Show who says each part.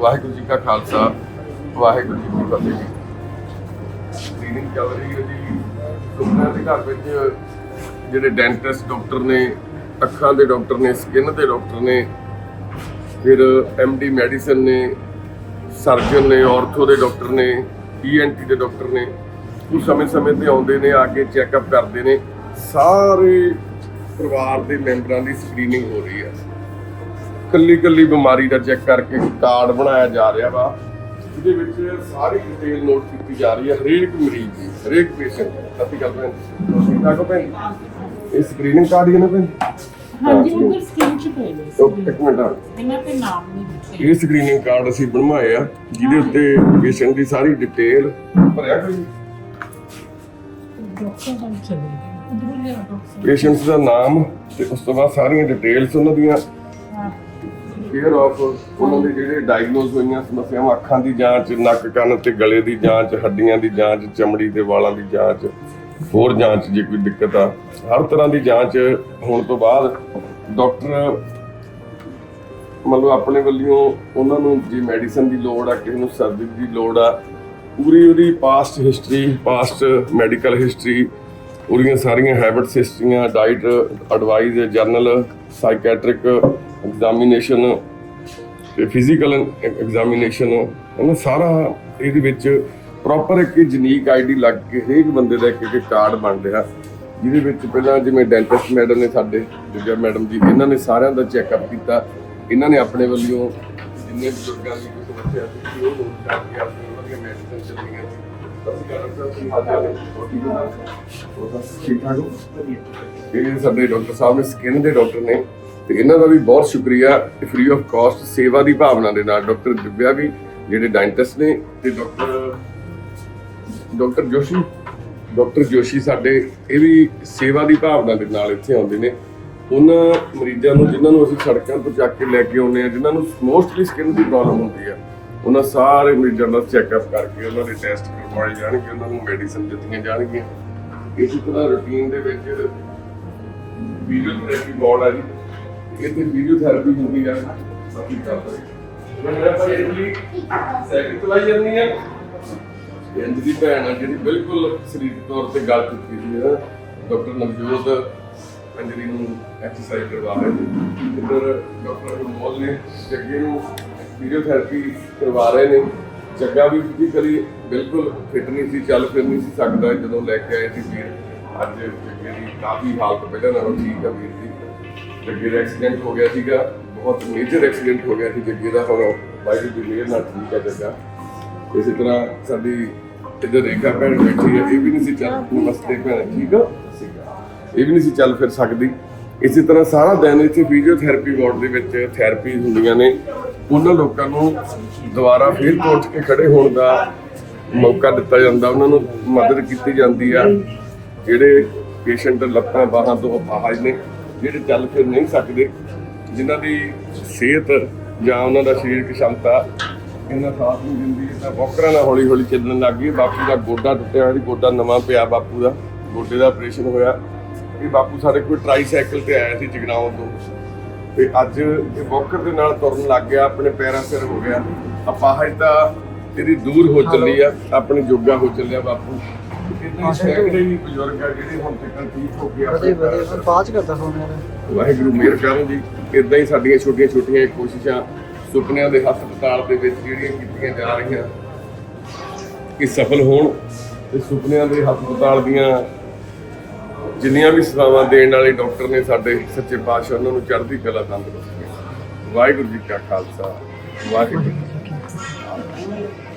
Speaker 1: ਵਾਹਿਗੁਰੂ ਜੀ ਕਾ ਖਾਲਸਾ, ਵਾਹਿਗੁਰੂ ਜੀ ਕੀ ਫਤਿਹ ਜੀ। ਸਕਰੀਨਿੰਗ ਚੱਲ ਰਹੀ ਹੈ ਜੀ। ਸੁਪਨਾ ਦੇ ਘਰ ਵਿੱਚ ਜਿਹੜੇ ਡੈਂਟਿਸਟ ਡਾਕਟਰ ਨੇ, ਅੱਖਾਂ ਦੇ ਡਾਕਟਰ ਨੇ ਸਕਿਨ ਦੇ ਡਾਕਟਰ ਨੇ, ਫਿਰ ਡੀ ਮੈਡੀਸਨ ਨੇ ਸਰਜਨ ਨੇ ਆਰਥੋ ਦੇ ਡਾਕਟਰ ਨੇ ਈਐਨਟੀ ਦੇ ਡਾਕਟਰ ਨੇ, ਉਹ ਸਮੇਂ-ਸਮੇਂ ਤੇ ਆਉਂਦੇ ਨੇ, ਆ ਕੇ ਚੈੱਕਅਪ ਕਰਦੇ ਨੇ। ਸਾਰੇ ਪਰਿਵਾਰ ਦੇ ਮੈਂਬਰਾਂ ਦੀ ਸਕਰੀਨਿੰਗ ਹੋ ਰਹੀ ਹੈ। ਕੱਲੀ ਕੱਲੀ ਬਿਮਾਰੀ ਦਾ ਚੈੱਕ ਕਰਕੇ ਕਾਰਡ ਬਣਾਇਆ ਜਾ ਰਿਹਾ ਵਾ। ਜਿਹਦੇ ਵਿੱਚ ਸਾਰੀ ਡਿਟੇਲ ਨੋਟ ਕੀਤੀ ਜਾ ਰਹੀ ਹੈ ਹਰੇਕ ਮਰੀਜ਼ ਦੀ ਹਰੇਕ ਪੇਸ਼ੈਂਟ ਅਸੀਂ ਗੱਲ ਠਾਕ ਹੋ ਭੈਣ ਇਹ ਸਕਰੀਨਿੰਗ ਕਾਰਡ ਹੀ ਨਾ ਭੈਣ
Speaker 2: ਹਾਂਜੀ ਉਧਰ ਸਕਰੀਨ ਚ ਪਏ ਨੇ
Speaker 1: ਉਹ ਇੱਕ ਮਿੰਟ
Speaker 2: ਇਹਨਾਂ ਤੇ ਨਾਮ ਨਹੀਂ
Speaker 1: ਇਹ ਸਕਰੀਨਿੰਗ ਕਾਰਡ ਅਸੀਂ ਬਣਵਾਏ ਆ ਜਿਹਦੇ ਉੱਤੇ ਪੇਸ਼ੈਂਟ ਦੀ ਸਾਰੀ ਡਿਟੇਲ ਭਰਿਆ ਕੋਈ ਪੇਸ਼ੈਂਟਸ ਦਾ ਨਾਮ ਤੇ ਉਸ ਤੋਂ ਬਾਅਦ ਸਾਰੀਆਂ ਡਿਟੇਲਸ ਉਹਨਾਂ ਦੀਆਂ
Speaker 2: ਹਾਂ
Speaker 1: ਕੇਅਰ ਆਫ ਉਹਨਾਂ ਦੇ ਜਿਹੜੇ ਡਾਇਗਨੋਸ ਹੋਈਆਂ ਸਮੱਸਿਆਵਾਂ, ਅੱਖਾਂ ਦੀ ਜਾਂਚ, ਨੱਕ ਕੰਨ ਤੇ ਗਲੇ ਦੀ ਜਾਂਚ, ਹੱਡੀਆਂ ਦੀ ਜਾਂਚ, ਚਮੜੀ ਤੇ ਵਾਲਾਂ ਦੀ ਜਾਂਚ, ਹੋਰ ਜਾਂਚ ਜੇ ਕੋਈ ਦਿੱਕਤ ਆ। ਹਰ ਤਰ੍ਹਾਂ ਦੀ ਜਾਂਚ ਹੋਣ ਤੋਂ ਬਾਅਦ ਡਾਕਟਰ ਮਤਲਬ ਆਪਣੇ ਵੱਲੋਂ ਉਹਨਾਂ ਨੂੰ ਜੇ ਮੈਡੀਸਨ ਦੀ ਲੋੜ ਆ, ਕਿਸੇ ਨੂੰ ਸਰਜਰੀ ਦੀ ਲੋੜ ਆ, ਪੂਰੀ ਉਹਦੀ past history past medical history ਉਹਦੀਆਂ ਸਾਰੀਆਂ habits ਹਿਸਟਰੀਆਂ diet advice general psychiatric examination ਤੇ ਫਿਜ਼ੀਕਲ ਐਗਜ਼ਾਮੀਨੇਸ਼ਨ ਉਹਨਾਂ ਸਾਰਾ ਇਹਦੇ ਵਿੱਚ ਪ੍ਰੋਪਰ ਇੱਕ ਯੂਨੀਕ ਆਈਡੀ ਲੱਗ ਕੇ ਹਰੇਕ ਬੰਦੇ ਦਾ ਇੱਕ ਇੱਕ ਕਾਰਡ ਬਣ ਰਿਹਾ। ਜਿਹਦੇ ਵਿੱਚ ਪਹਿਲਾਂ ਜਿਵੇਂ ਡੈਂਟਿਸਟ ਮੈਡਮ ਨੇ ਸਾਡੇ ਦੂਜਾ ਮੈਡਮ ਜੀ ਇਹਨਾਂ ਨੇ ਸਾਰਿਆਂ ਦਾ ਚੈੱਕਅਪ ਕੀਤਾ। ਇਹਨਾਂ ਨੇ ਆਪਣੇ ਵੱਲੋਂ ਜਿੰਨੇ ਬਜ਼ੁਰਗਾਂ ਦੀ ਕੋਈ ਸਮੱਸਿਆ ਸੀ ਉਹ ਨੋਟ ਕਰਕੇ ਆਪਣੀ ਉਹਨਾਂ ਦੀਆਂ ਮੈਡੀਸਨ ਚੱਲੀਆਂ। ਸੀ ਇਹ ਸਾਡੇ ਡਾਕਟਰ ਸਾਹਿਬ ਨੇ ਸਕਿਨ ਦੇ ਡਾਕਟਰ ਨੇ ਤੇ ਇਹਨਾਂ ਦਾ ਵੀ ਬਹੁਤ ਸ਼ੁਕਰੀਆ ਫ੍ਰੀ ਆਫ ਕਾਸਟ ਸੇਵਾ ਦੀ ਭਾਵਨਾ ਦੇ ਨਾਲ ਡਾਕਟਰ ਦਿਵਿਆ ਵੀ, ਜਿਹੜੇ ਡੈਂਟਿਸਟ ਨੇ ਤੇ doctor doctor Joshi doctor Joshi ਸਾਡੇ, ਇਹ ਵੀ ਸੇਵਾ ਦੀ ਭਾਵਨਾ ਦੇ ਨਾਲ ਇੱਥੇ ਆਉਂਦੇ ਨੇ। ਉਹਨਾਂ ਮਰੀਜ਼ਾਂ ਨੂੰ, ਜਿਨ੍ਹਾਂ ਨੂੰ ਅਸੀਂ ਸੜਕਾਂ ਤੋਂ ਚੱਕ ਕੇ ਲੈ ਕੇ ਆਉਂਦੇ ਆ ਜਿਨ੍ਹਾਂ ਨੂੰ ਮੋਸਟਲੀ ਸਕਿਨ ਦੀ ਪ੍ਰੋਬਲਮ ਹੁੰਦੀ ਆ, ਉਹਨਾਂ ਸਾਰੇ ਮਰੀਜ਼ਾਂ ਦਾ ਚੈੱਕਅਪ ਕਰਕੇ ਉਹਨਾਂ ਦੇ ਟੈਸਟ ਕਰਵਾਏ ਜਾਣਗੇ, ਉਹਨਾਂ ਨੂੰ ਮੈਡੀਸਨ ਦਿੱਤੀਆਂ ਜਾਣਗੀਆਂ। ਇਸੇ ਤਰ੍ਹਾਂ ਰੂਟੀਨ ਦੇ ਵਿੱਚ ਫਿਜ਼ੀਓਥੈਰੇਪੀ ਬੋਰਡ ਆ ਜੀ। ਇੱਥੇ ਫਿਜ਼ੀਓਥੈਰੇਪੀ ਹੁੰਦੀ ਆ ਬਾਕੀ ਕਰਦੇ ਮੈਂ ਪਰ ਇਹ ਵੀ ਸਾਈਕਲ ਚਲਾਈ ਜਾਂਦੀ ਆ ਇੰਜ ਦੀ ਭੈਣ ਆ ਜਿਹੜੀ ਬਿਲਕੁਲ ਸਰੀਰਕ ਤੌਰ ਤੇ ਗੱਲ ਚੁੱਕੀ ਸੀ। ਹੈ ਡਾਕਟਰ ਨਵਜੋਤ ਅੰਜਲੀ ਨੂੰ ਐਕਸਰਸਾਈਜ਼ ਕਰਵਾ ਰਹੇ ਨੇ। ਇੱਧਰ ਡਾਕਟਰ ਅਨਮੋਲ ਨੇ ਜੱਗੇ ਨੂੰ ਫਿਜ਼ੀਓਥੈਰੇਪੀ ਕਰਵਾ ਰਹੇ ਨੇ। ਜੱਗਾ ਵੀ ਫਿਜ਼ੀਕਲੀ ਬਿਲਕੁਲ ਫਿਟ ਨਹੀਂ ਸੀ, ਚੱਲ ਫਿਰ ਨਹੀਂ ਸੀ ਸਕਦਾ। ਜਦੋਂ ਲੈ ਕੇ ਆਏ ਸੀ ਵੀਰ, ਅੱਜ ਜੱਗੇ ਦੀ ਕਾਫੀ ਹਾਲਤ ਪਹਿਲਾਂ ਨਾਲੋਂ ਠੀਕ ਆ ਵੀਰ ਦੀ ਜੱਗੇ ਦਾ ਐਕਸੀਡੈਂਟ ਹੋ ਗਿਆ ਸੀਗਾ, ਬਹੁਤ ਮੇਜਰ ਐਕਸੀਡੈਂਟ ਹੋ ਗਿਆ ਸੀ ਜੱਗੇ ਦਾ ਹੁਣ ਵਾਹਿਗੁਰੂ ਦੀ ਮਿਹਰ ਨਾਲ ਠੀਕ ਹੈ ਜੱਗਾ ਇਸੇ ਤਰ੍ਹਾਂ ਸਾਡੀ ਇੱਧਰ ਰੇਖਾ ਭੈਣ ਬੈਠੀ ਹੈ ਇਹ ਵੀ ਨਹੀਂ ਸੀ ਚੱਲ ਨਮਸਤੇ ਭੈਣ, ਠੀਕ ਆ? ਇਹ ਵੀ ਨਹੀਂ ਸੀ ਚੱਲ ਫਿਰ ਸਕਦੀ। ਇਸੇ ਤਰ੍ਹਾਂ ਸਾਰਾ ਦਿਨ ਇੱਥੇ ਫਿਜ਼ੀਓਥੈਰੇਪੀ ਵਾਰਡ ਦੇ ਵਿੱਚ ਥੈਰੇਪੀ ਹੁੰਦੀਆਂ ਨੇ। ਉਹਨਾਂ ਲੋਕਾਂ ਨੂੰ ਦੁਬਾਰਾ ਫਿਰ ਤੋਂ ਉੱਠ ਕੇ ਖੜੇ ਹੋਣ ਦਾ ਮੌਕਾ ਦਿੱਤਾ ਜਾਂਦਾ, ਉਹਨਾਂ ਨੂੰ ਮਦਦ ਕੀਤੀ ਜਾਂਦੀ ਆ। ਜਿਹੜੇ ਪੇਸ਼ੈਂਟ ਲੱਤਾਂ ਬਾਹਾਂ ਤੋਂ ਅਪਾਹਜ ਨੇ ਜਿਹੜੇ ਚੱਲ ਫਿਰ ਨਹੀਂ ਸਕਦੇ, ਜਿਨ੍ਹਾਂ ਦੀ ਸਿਹਤ ਜਾਂ ਉਹਨਾਂ ਦਾ ਸਰੀਰਕ ਸ਼ਮਤਾ ਇਹਨਾਂ ਸਾਥ ਨੂੰ ਦਿੰਦੀ ਹੈ ਤਾਂ ਵੋਕਰਾਂ ਨਾਲ ਹੌਲੀ ਹੌਲੀ ਚੱਲਣ ਲੱਗ ਗਈ। ਬਾਪੂ ਦਾ ਗੋਡਾ ਟੁੱਟਿਆ ਹੋਇਆ ਗੋਡਾ ਨਵਾਂ ਪਿਆ ਬਾਪੂ ਦਾ। ਗੋਡੇ ਦਾ ਆਪਰੇਸ਼ਨ ਹੋਇਆ। ਇਹ ਬਾਪੂ ਸਾਡੇ ਕੋਲ ਟ੍ਰਾਈਸਾਈਕਲ ਤੇ ਆਇਆ ਸੀ ਜਗਰਾਉਂ ਤੋਂ। ਤੇ ਅੱਜ ਇਹ ਵੋਕਰ ਦੇ ਨਾਲ ਤੁਰਨ ਲੱਗ ਗਿਆ, ਆਪਣੇ ਪੈਰਾਂ ਸਿਰ ਹੋ ਗਿਆ। ਅਪਾਹਜ ਦਾ ਤੇਰੀ ਦੂਰ ਹੋ ਚੱਲੀ ਆ, ਆਪਣੇ ਜੋਗਾ ਹੋ ਚੱਲਿਆ ਬਾਪੂ। ਇਦਾਂ ਸੈਂਕੜੇ ਹੀ ਬਜ਼ੁਰਗ ਆ ਜਿਹੜੇ ਹੁਣ ਤੱਕ ਠੀਕ ਹੋ ਗਏ ਆਪਣੇ
Speaker 3: ਵਧੀਆ
Speaker 1: ਪੈਰਾਂ
Speaker 3: ਵਧੀਆ
Speaker 1: ਸਿਰ।
Speaker 3: ਮੈਂ ਬਾਅਦ ਚ ਕਰਦਾ ਫੋਨ ਯਾਰ
Speaker 1: ਵਾਹਿਗੁਰੂ ਮਿਹਰ ਕਰਨ ਜੀ ਇਦਾਂ ਹੀ ਸਾਡੀਆਂ ਛੋਟੀਆਂ ਛੋਟੀਆਂ ਕੋਸ਼ਿਸ਼ਾਂ ਸੁਪਨਿਆਂ ਦੇ ਹਸਪਤਾਲ ਦੇ ਵਿੱਚ ਜਿਹੜੀਆਂ ਕੀਤੀਆਂ ਜਾ ਰਹੀਆਂ ਕਿ ਸਫਲ ਹੋਣ ਤੇ ਸੁਪਨਿਆਂ ਦੇ ਹਸਪਤਾਲ ਦੀਆਂ ਜਿੰਨੀਆਂ ਵੀ ਸੇਵਾਵਾਂ ਦੇਣ ਵਾਲੇ ਡਾਕਟਰ ਨੇ ਸਾਡੇ ਸੱਚੇ ਪਾਤਸ਼ਾਹ ਉਹਨਾਂ ਨੂੰ ਚੜ੍ਹਦੀ ਕਲਾ ਤੰਦਰੁਸਤੀ ਵਾਹਿਗੁਰੂ ਜੀ ਕਾ ਖਾਲਸਾ ਵਾਹਿਗੁਰੂ ਜੀ ਕੀ ਫਤਿਹ।